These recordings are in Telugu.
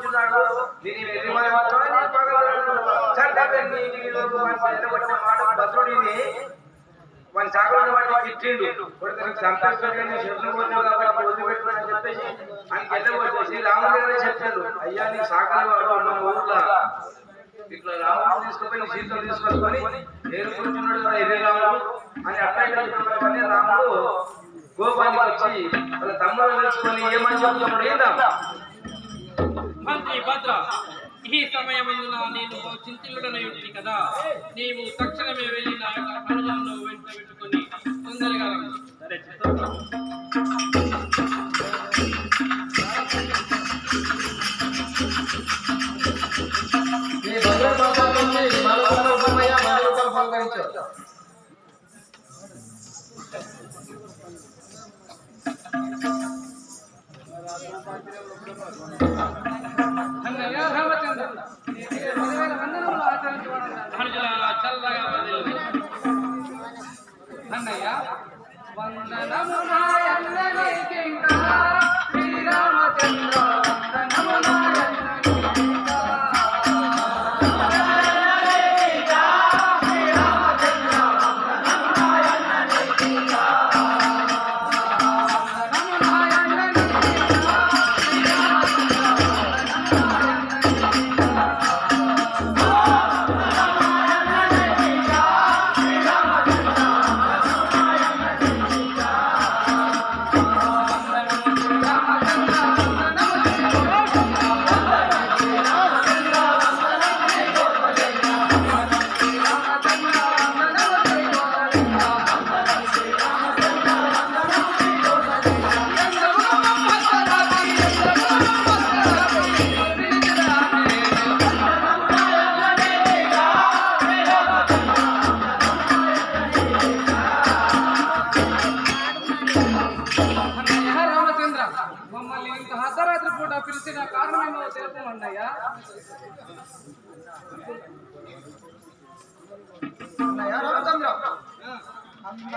కూర్చున్నాడు దీని వాడి మాట భద్రుడిని వాడి సాగలను వాటి తిట్టిండు. కొడుకు నీకు చెట్లు కాబట్టి చెప్పేసి ఆయనకి వెళ్ళబోతేసి రాముడి గారే చెప్పాడు. అయ్యా నీ సాగలు వాడు అన్న ఊర్లో. ఇట్లా రాముడు తీసుకుపోయి సీతలు తీసుకొని నేను కూర్చున్నాడు కదా ఇదే రాముడు అని అట్లా ఇట్లా రాముడు గోపానికి వచ్చి వాళ్ళ తమ్ముడు తెలుసుకొని ఏమని చెప్తున్నాడు ఏందా? మంత్రి భద్ర. ఈ సమయమందున నేను చింతిల్లుడనై ఉంది కదా. నీవు తక్షణమే వెళ్ళి నా యొక్క అనుజంలో వెంట పెట్టుకొని తొందరగా. సరే మరొక ఉపమయ మరొక అన్న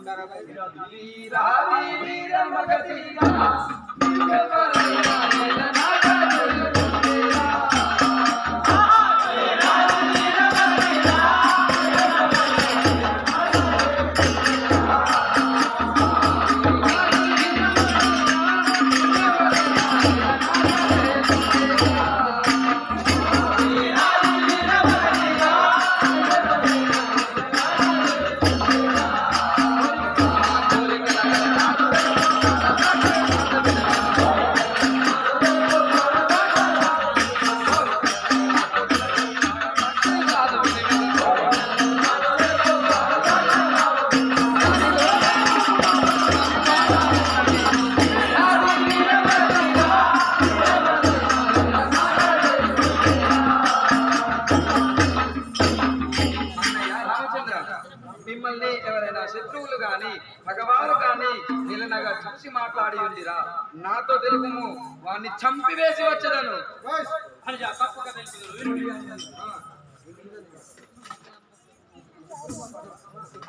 వీరాది వీరమగధీరా, వీరవరయ్య నాగ మిమ్మల్ని ఎవరైనా శత్రువులు గాని భగవాను గాని నిలనగా చూసి మాట్లాడి ఉందిరా నాతో తెలుపుము వాణ్ణి చంపివేసి వచ్చదను.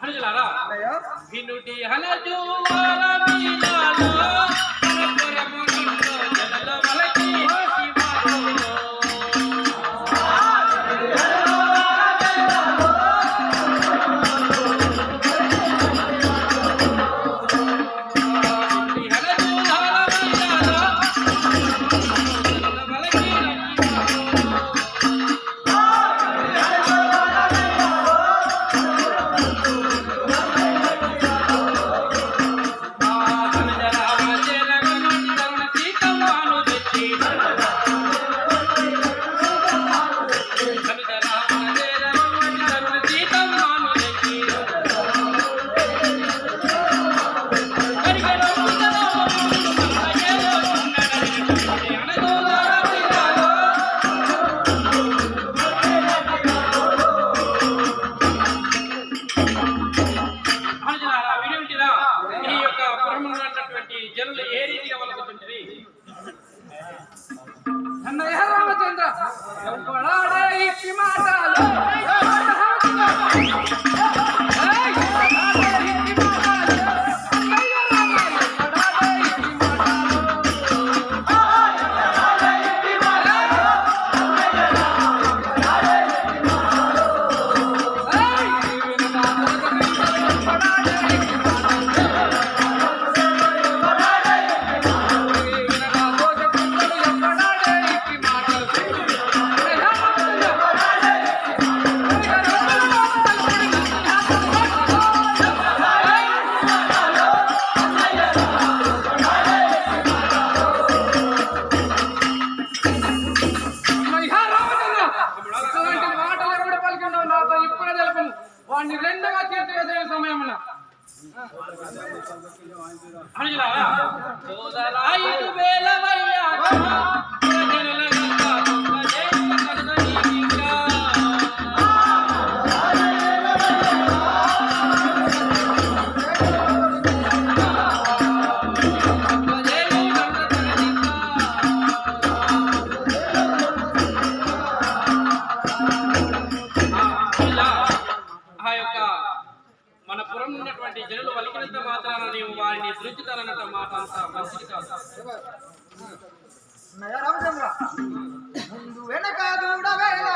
అనుజులారా అన్నయ్య? వినుటి హనజు వారమీనాలో పురం ఉన్నటువంటి జనులు వలికినంత మాత్రాన నీవు వారిని దృష్టితనట మాట అంత మంచిది కాదు. ముందు వెనక చూడవేలా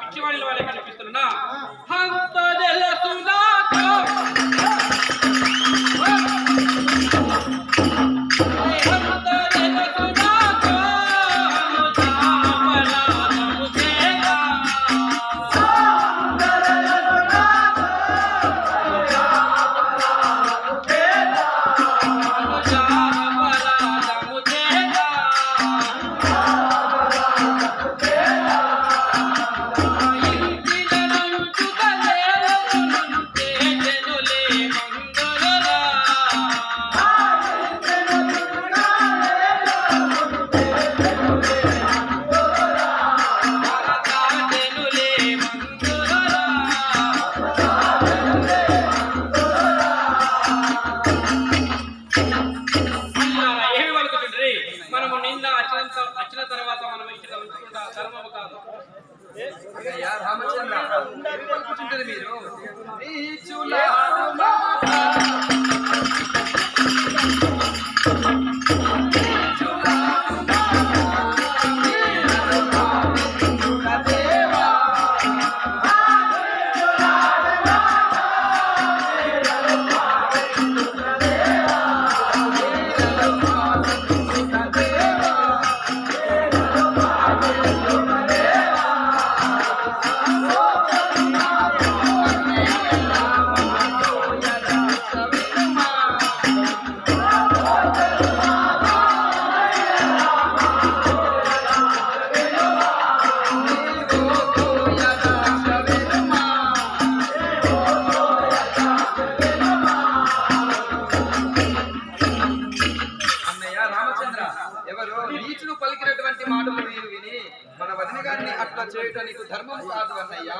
పిచ్చివాడిల వల్ల కనిపిస్తున్నా. మరి మనము నిన్న అచ్చిన వచ్చిన తర్వాత మనం ఇక్కడ ఉంచకుండా ధర్మము కాదు. రామచంద్ర మీరు? కానీ అట్లా చేయటం నీకు ధర్మం కాదు అన్నయ్యా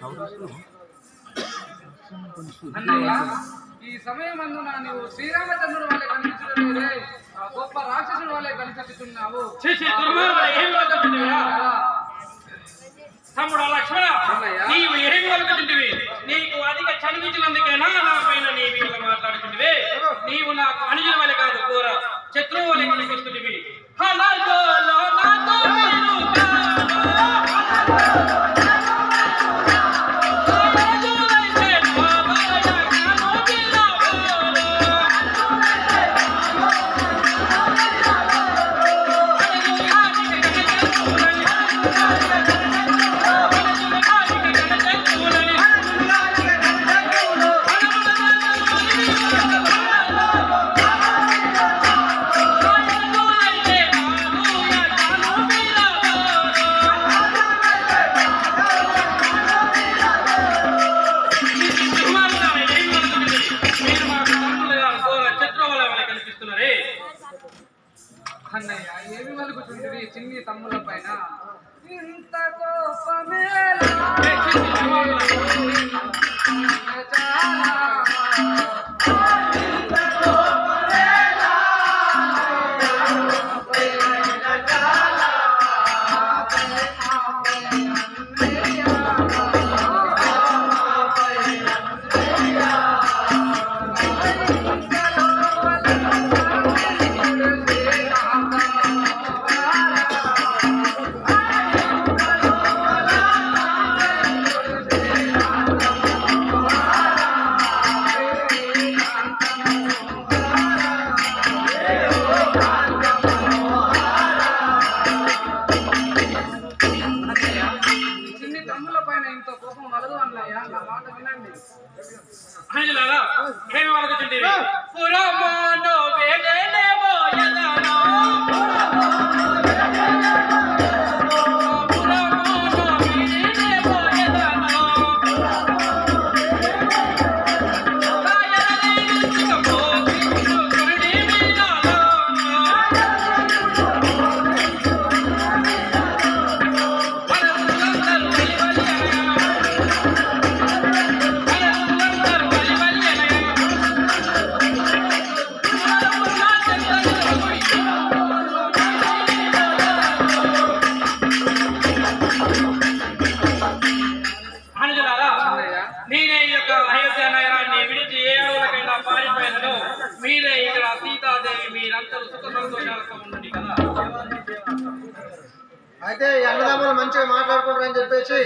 కవరింపులు ఈ సమయమందు నా నువ్వు శ్రీరామచంద్రుడు వాళ్ళే కనిపించడం లేదే గొప్ప రాక్షసుడు వాళ్ళే కనిపిస్తున్నావు తమ్ముడు లక్ష్మణ నీవు ఏం కొనుక్కుంటివి నీకు అధిక చనిపించినందుకేనా నా పైన నీవు ఇలా మాట్లాడుతుంటివి. నీవు నాకు అనుజుల వల్ల కాదు కూర శత్రువు వల్ల కనిపిస్తుంటివి. మీరే ఇక్కడ సీతాదేవి మీరందరూ సుఖ సంతోషాలతో ఉండండి కదా. అయితే ఎండదాములు మంచిగా మాట్లాడుకుంటారని చెప్పేసి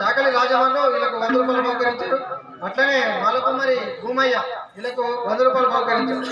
చాకలి రాజమండ్రి వీళ్ళకు వంద రూపాయలు బహుకరించారు. అట్లనే వాళ్ళకు మరి భూమయ్య వీళ్ళకు వంద రూపాయలు బహుకరించారు.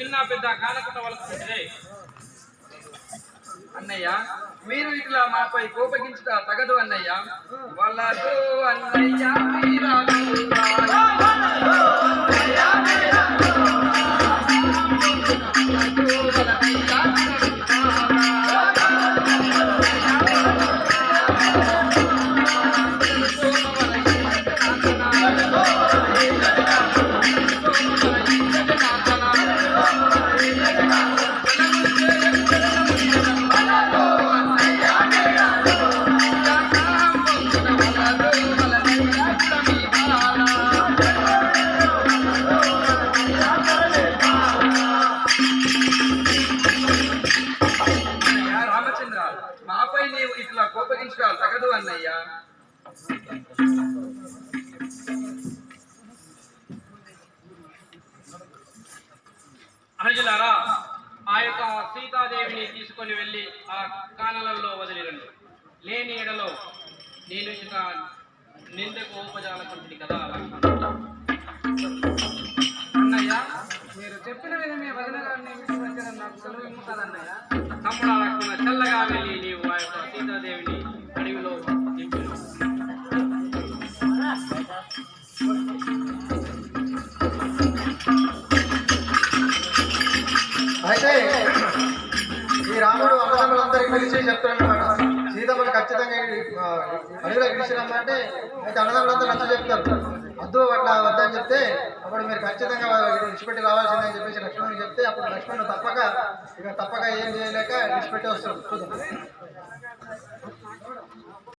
చిన్న పెద్ద కానకుండా వలసిందే అన్నయ్య మీరు ఇట్లా మాపై కోపగించుట తగదు అన్నయ్య. వాళ్ళతో అన్నయ్య మీరా. ప్రజలరా ఆ యొక్క సీతాదేవిని తీసుకొని వెళ్ళి ఆ కానలలో వదిలిరండి. లేని ఎడలో నేను ఇక నిందకు ఉపజాలకుంటుంది కదా అన్నయ్య మీరు చెప్పిన విధమే వదిన గారిని నాకు సెలవు ఇమ్ముతారన్నయ్య అన్నదమ్ములందరికీ చెప్తున్నాను మేడం సీతమ్మని ఖచ్చితంగా ఆ, అడవిలో అయితే అన్నదమ్ములంతా నచ్చ చెప్తారు. వద్దు అట్లా వద్దని చెప్తే అప్పుడు మీరు ఖచ్చితంగా విడిచిపెట్టి రావాల్సిందని చెప్పేసి లక్ష్మణ్ చెప్తే అప్పుడు లక్ష్మణ్ తప్పక ఇక తప్పక ఏం చేయలేక విడిచిపెట్టి వస్తారు చూద్దాం.